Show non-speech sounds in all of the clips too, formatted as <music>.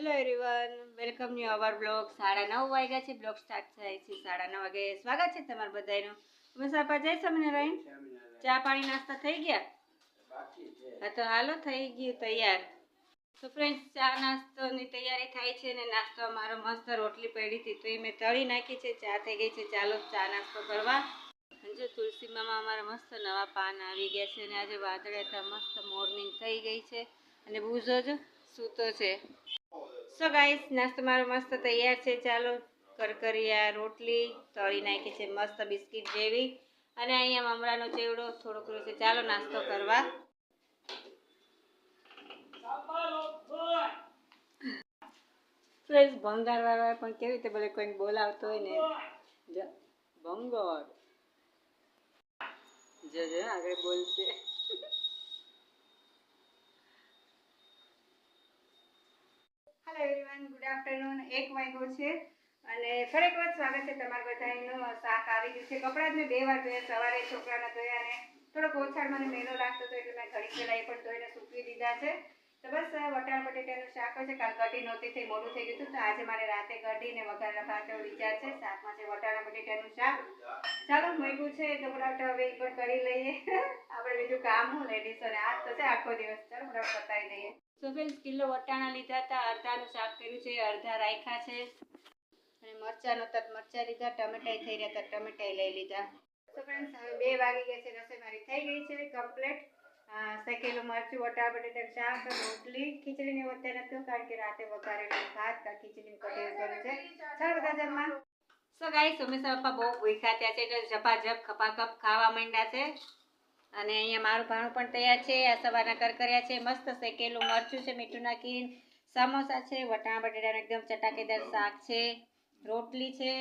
Hello everyone welcome new our blog સાડા નવ વાગ્યા છે. બ્લોગ સ્ટાર્ટ થાય છે. સાડા નવ વાગે સ્વાગત છે તમારા બધાનું અમે સાપા જય સ્વામિનારાયણ. ચા પાણી નાસ્તા થઈ ગયા? હા તો હાલો થઈ ગયું તૈયાર. તો ફ્રેન્ડ્સ ચા નાસ્તોની તૈયારી થાય છે અને નાસ્તો અમારો મસ્ત રોટલી પડી હતી. તો એ મેં તળી નાખી છે. ચા થઈ ગઈ છે. ચાલો ચા નાસ્તો કરવા. જો તુલસીમાં અમારા મસ્ત નવા પાન આવી ગયા છે અને આજે વાદળે તો મસ્ત મોર્નિંગ થઈ ગઈ છે. અને બુઝો જ સૂતો છે. સો ગાઈસ નાસ્તો મારો મસ્ત તૈયાર છે. ચાલો, કરકરિયા રોટલી, તળી નાખી છે મસ્ત બિસ્કિટ જેવી. અને અહીંયા મમરાનો ચેવડો થોડોક છે. ચાલો, નાસ્તો કરવા. ફ્રેન્ડ્સ ભંગાર વાળા પણ કેવી રીતે ભલે કોઈને બોલાવતો હોય ને. ભંગોર જો આગળ બોલશે. હેલો એવરીવન ગુડ આફ્ટરનૂન એક વાગ્યો છે અને ફરી એક વખત સ્વાગત છે તમારા બધાનું. શાક આવી ગયું છે. કપડાં જ મેં બે વાર ધોયા. સવારે છોકરાના ધોયા અને થોડોક ઓછાડ મને મેલો લાગતો હતો એટલે મેં ઘડી પહેલાં એ પણ ધોઈને સૂકવી દીધા છે. તો બસ વટાણ બટેટાનું શાક છે. કાલ કઢી નહોતી થઈ, મોડું થઈ ગયું હતું. તો આજે મારે રાતે કઢીને વઘારેલા ભાતનો વિચાર છે. શાકમાં છે વટાણા બટેટાનું શાક. ચાલો મૂક્યું છે. તો ફટાફટ હવે પણ કરી લઈએ. <laughs> આપણે બીજું કામ હું લેડીઝોને આજ તો છે આખો દિવસ. ચાલો, ફટાફટ પતાવી દઈએ. ફ્રેન્ડ્સ કિલો વટાણા લીધા હતા. અડધાનું શાક કર્યું છે અડધા રાખ્યા છે. અને મરચાં નહોતા મરચાં લીધા ટમેટાઈ થઈ રહ્યા હતા ટમેટાઈ લઈ લીધા. તો ફ્રેન્ડ્સ હવે બે વાગી ગયા છે રસોઈ મારી થઈ ગઈ છે કમ્પ્લેટ શેકેલું મરચું, વટાણા, બટેટા, શાક, રોટલી, ખીચડીને અત્યારે નતું કારણ કે રાતે વઘારેલું ભાત કા ખીચડી કઢી કર્યું છે. ચાલો બધા જમવા. સો ગાઈસ ઉમેશ પપ્પા બહુ ભૂખ્યા ત્યાં છે, એટલે ઝપાઝપ ખપાખપ ખાવા માંડ્યા છે. અને અહીંયા મારું ભાણું પણ તૈયાર છે, આ સવારના કરકર્યા છે, મસ્ત શેકેલું મરચું છે, મીઠું નાખીને, સમોસા છે, વટાણા, બટેટાનું એકદમ ચટાકેદાર શાક છે, રોટલી છે,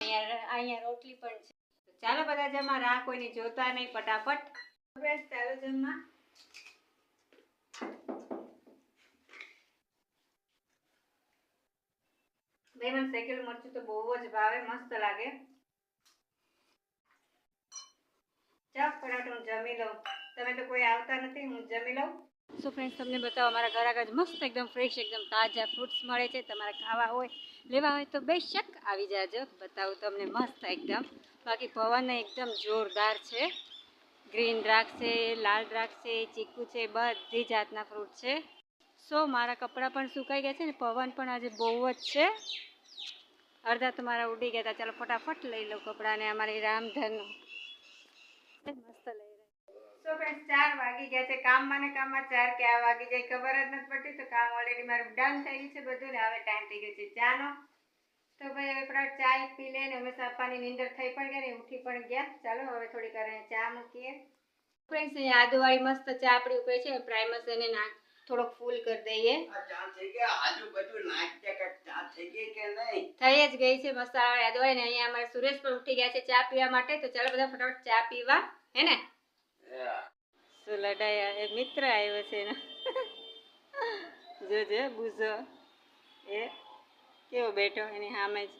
અહીંયા અહીંયા રોટલી પણ છે. ચાલો બધા જમવા, રાહ કોઈની જોતા નહીં, ફટાફટ. ચાલો જમવા. ભાઈ, મને શેકેલું મરચું તો બહુ જ ભાવે, મસ્ત લાગે ચાલ ફટાફટ હું જમી લઉં. તમે તો કોઈ આવતા નથી, હું જમી લઉં. સો ફ્રેન્ડ્સ તમને બતાવો, અમારા ઘર આગળ મસ્ત એકદમ ફ્રેશ એકદમ તાજા ફ્રૂટ્સ મળે છે. તમારે ખાવા હોય, લેવા હોય તો બેશક આવી જાજો. બતાવું તમને મસ્ત એકદમ. બાકી પવન એકદમ જોરદાર છે. ગ્રીન દ્રાક્ષ છે, લાલ દ્રાક્ષ છે, ચીકુ છે, બધી જાતના ફ્રૂટ છે. સો મારા કપડાં પણ સુકાઈ ગયા છે ને, પવન પણ આજે બહુ જ છે. અડધા તો મારા ઉડી ગયા હતા. ચાલો ફટાફટ લઈ લો કપડાને. અમારી રામધન મસ્ત લઈ સો ફ્રેન્ડ્સ ચાર વાગી ગયા છે. કામમાં ને કામમાં ચાર ક્યાં વાગી જાય, ખબર જ નથી પડતી. તો કામ ઓલરેડી મારું ડન થઈ ગયું છે બધું ને હવે ટાઈમ થઈ ગયો છે ચાનો. તો ભાઈ, હવે આપણે ચા પી લે ને અમે સાપાની નીંદર થઈ પણ ગયા ને, ઉઠી પણ ગયા. ચાલો, હવે થોડીક કરે ચા મૂકીએ. ફ્રેન્ડ્સ અહીંયા આદુવાળી મસ્ત ચા આપણી ઉપર છે. પ્રાઇમસ એને નાખ થોડોક ફૂલ કરી દઈએ થઈ જ ગઈ છે મસ્ત આવે આદુવાળી ને અહીંયા અમારે સુરેશ પણ ઉઠી ગયા છે ચા પીવા માટે તો ચાલો બધા ફટાફટ ચા પીવા હે ને શું લડાયા એ મિત્ર આવ્યો છે એનો જોજે બુઝો એ કેવો બેઠો એની સામે જ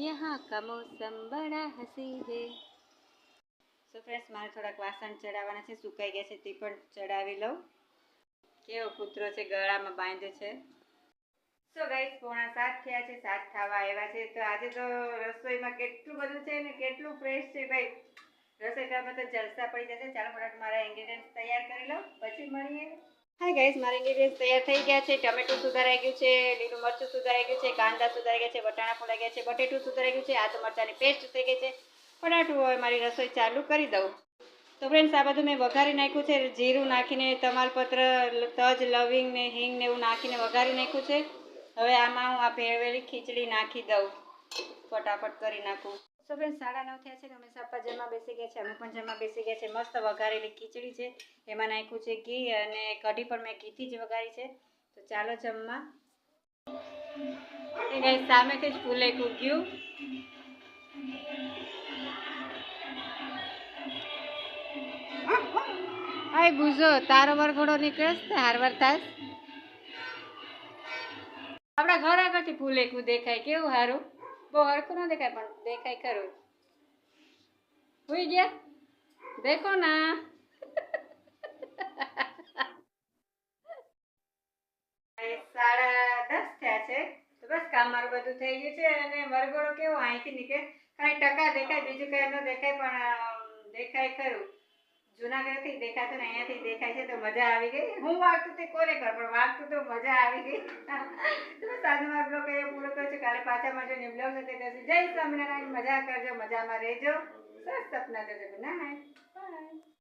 યહાં કા મોસમ બડા હસી હે સો ફ્રેન્ડ્સ મારે થોડાક વાસણ ચડાવવાના છે સુકાઈ ગયા છે તે પણ ચડાવી લઉં કેવો કૂતરો છે ગળામાં બાંધ્યો છે? સો ગાઈસ પોણા સાત થયા છે સાત ખાવા આવ્યા છે. તો આજે તો રસોઈમાં કેટલું બધું છે ને કેટલું ફ્રેશ છે ભાઈ. રસોઈ કરવામાં તો જલસા પડી જશે. ચાલો ફટાફટ મારા ઇન્ગ્રેડિયન્ટ્સ તૈયાર કરી લઉં પછી મળીએ. હાય ગાઈસ મારા ઇન્ગ્રેડિયન્ટ્સ તૈયાર થઈ ગયા છે. ટમેટું સુધારાઈ ગયું છે લીલું મરચું સુધારાઈ ગયું છે કાંદા સુધારાઈ ગયા છે વટાણા ફોડાઈ ગયા છે બટેટું સુધારાઈ ગયું છે આદુ મરચાંની પેસ્ટ થઈ ગઈ છે. પટાટું હવે મારી રસોઈ ચાલુ કરી દઉં. તો ફ્રેન્ડ્સ આ બધું મેં વઘારી નાખ્યું છે. જીરું નાખીને, તમાલપત્ર તજ, લવિંગ ને હિંગ ને એવું નાખીને વઘારી નાખ્યું છે. હવે આમાં હું આ ભેળવેલી ખીચડી નાખી દઉં. ફટાફટ કરી નાખું. તો ફ્રેન્ડ સાડા નવ થયા છે ને અમે સાપા જમવા બેસી ગયા છે. અમે પણ જમવા બેસી ગયા છે. મસ્ત વઘારેલી ખીચડી છે. એમાં નાખ્યું છે ઘી અને કઢી પણ મેં ઘીથી જ વઘારી છે. તો ચાલો જમવા. સામેથી જ ફૂલે કૂગ્યું. હાય બુઝો તારો વરઘોડો નીકળે હાર હારવાર થાય આપણા ઘર આગળથી ફૂલ એકું દેખાય. કેવું સારું બહુ હરખું ન દેખાય, પણ દેખાય ખરું. હોઈ ગયા? દેખો ના. સાડા કામ મારું બધું થઈ ગયું છે અને વરઘોડો કેવો અહીંથી નીકળે? કાંઈ ટકા દેખાય, બીજું કાંઈ ન દેખાય, પણ દેખાય ખરું. જુનાગઢથી દેખાતું ને અહીંયાથી દેખાય છે તો મજા આવી ગઈ. હું વાગતું તે કોને કર પણ વાગતું તો મજા આવી ગઈ. તો સાંજનો મારો બ્લોગ એ પૂરો કરું છું. કાલે પાછા મળજો ને બ્લોગ નથી કહેશું જય સ્વામિનારાયણ. મજા કરજો, મજામાં રહેજો. સરસ સપના જજો. Good night bye